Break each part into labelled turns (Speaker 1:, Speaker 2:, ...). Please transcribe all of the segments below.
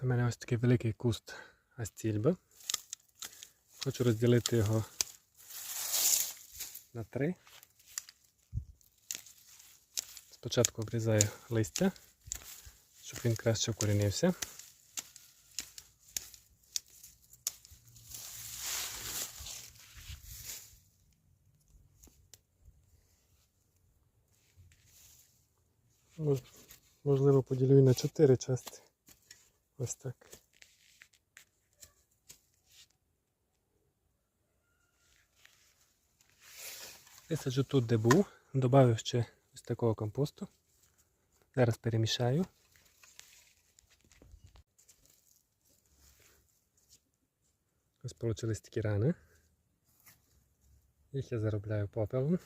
Speaker 1: Це в мене ось такий великий куст астільби. Хочу розділити його на три. Спочатку обрізаю листя, щоб він краще вкорінився. Можливо, поділю і на чотири частини. Ось так. Висаджу тут, де був, додав ще ось такого компосту. Зараз перемішаю. Ось получились такі рани. Їх я заробляю попелом.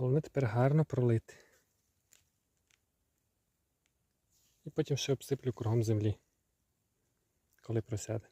Speaker 1: Головне тепер гарно пролити. І потім ще обсиплю кругом землі, коли просяде.